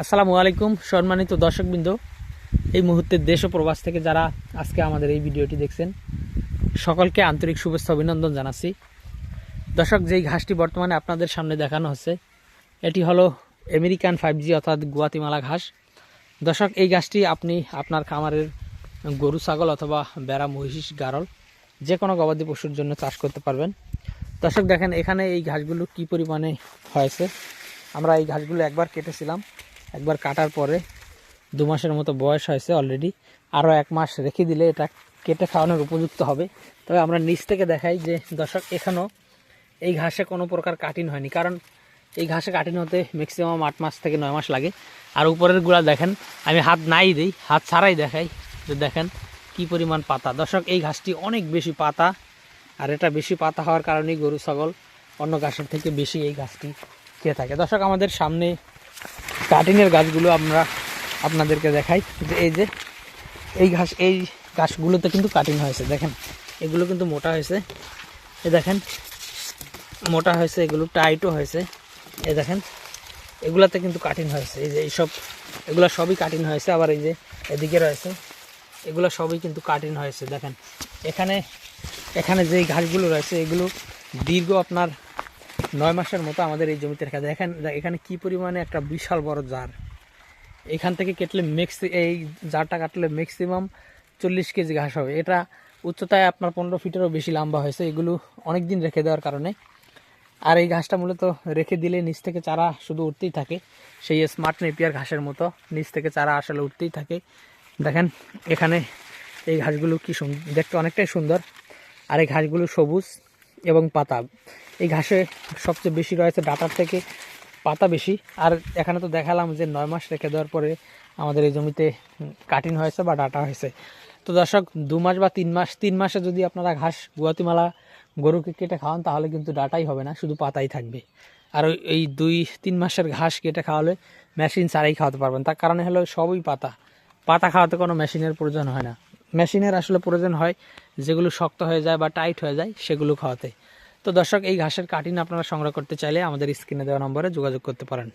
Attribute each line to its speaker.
Speaker 1: আসসালামু আলাইকুম, সম্মানিত দর্শকবৃন্দ। এই মুহূর্তে দেশ ও প্রবাস থেকে যারা আজকে আমাদের এই ভিডিওটি দেখছেন, সকলকে আন্তরিক শুভেচ্ছা অভিনন্দন জানাচ্ছি। দর্শক, যেই ঘাসটি বর্তমানে আপনাদের সামনে দেখানো হচ্ছে, এটি হলো আমেরিকান ফাইভ জি অর্থাৎ গুয়াতিমালা ঘাস। দর্শক, এই ঘাসটি আপনি আপনার খামারের গরু, ছাগল অথবা বেড়া মহিষ, গারল যে কোনো গবাদি পশুর জন্য চাষ করতে পারবেন। দর্শক, দেখেন এখানে এই ঘাসগুলো কি পরিমাণে হয়েছে? আমরা এই ঘাসগুলো একবার কেটেছিলাম। একবার কাটার পরে দু মাসের মতো বয়স হয়েছে অলরেডি আরও এক মাস রেখে দিলে এটা কেটে খাওয়ানোর উপযুক্ত হবে। তবে আমরা নিচ থেকে দেখাই যে দর্শক, এখানেও এই ঘাসে কোনো প্রকার কাটিং হয়নি। কারণ এই ঘাসে কাটিং হতে ম্যাক্সিমাম আট মাস থেকে নয় মাস লাগে। আর উপরেরগুলা দেখেন, আমি হাত নাই দিই, হাত ছাড়াই দেখাই যে দেখেন কি পরিমাণ পাতা। দর্শক, এই ঘাসটি অনেক বেশি পাতা, আর এটা বেশি পাতা হওয়ার কারণেই গরু, ছাগল অন্য ঘাসের থেকে বেশি এই ঘাসটি খেয়ে থাকে। দর্শক, আমাদের সামনে কাটিংয়ের গাছগুলো আমরা আপনাদেরকে দেখাই। যে এই যে, এই ঘাস, এই গাছগুলোতে কিন্তু কাটিং হয়েছে, দেখেন। এগুলো কিন্তু মোটা হয়েছে। এ দেখেন, মোটা হয়েছে, এগুলো টাইটও হয়েছে। এ দেখেন, এগুলাতে কিন্তু কাটিং হয়েছে। এই যে এইসব, এগুলো সবই কাটিং হয়েছে। আবার এই যে এদিকে রয়েছে, এগুলো সবই কিন্তু কাটিং হয়েছে, দেখেন। এখানে এখানে যে ঘাসগুলো রয়েছে, এগুলো দীর্ঘ আপনার নয় মাসের মতো আমাদের এই জমিতে রেখা দেখেন এখানে এখানে কী পরিমাণে একটা বিশাল বড় জার। এখান থেকে কেটলে ম্যাক্স এই জারটা কাটলে ম্যাক্সিমাম চল্লিশ কেজি ঘাস হবে। এটা উচ্চতায় আপনার পনেরো ফিটেরও বেশি লম্বা হয়েছে। এগুলো অনেক দিন রেখে দেওয়ার কারণে। আর এই ঘাসটা মূলত রেখে দিলে নিচ থেকে চারা শুধু উঠতেই থাকে। সেই স্মার্ট নেপিয়ার ঘাসের মতো নিচ থেকে চারা আসলে উঠতেই থাকে। দেখেন, এখানে এই ঘাসগুলো কি দেখতে অনেকটাই সুন্দর। আর এই ঘাসগুলো সবুজ। এবং পাতা। এই ঘাসে সবচেয়ে বেশি রয়েছে ডাটার থেকে পাতা বেশি। আর এখানে তো দেখালাম যে নয় মাস রেখে দেওয়ার পরে আমাদের এই জমিতে কাটিং হয়েছে বা ডাটা হয়েছে। তো দর্শক, দু মাস বা তিন মাস, তিন মাসে যদি আপনারা ঘাস, গুয়াতিমালা গরুকে কেটে খাওয়ান, তাহলে কিন্তু ডাটাই হবে না, শুধু পাতাই থাকবে। আর এই দুই, তিন মাসের ঘাস কেটে খাওয়ালে মেশিন ছাড়াই খাওয়াতে পারবেন। তার কারণে হলো সবই পাতা। পাতা খাওয়াতে কোনো মেশিনের প্রয়োজন হয় না। মেশিনের আসলে প্রয়োজন হয় যেগুলো শক্ত হয়ে যায় বা টাইট হয়ে যায়, সেগুলো খাওয়াতে। তো দর্শক, এই ঘাসের কাটিং আপনারা সংগ্রহ করতে চাইলে আমাদের স্ক্রিনে দেওয়া নম্বরে যোগাযোগ করতে পারেন।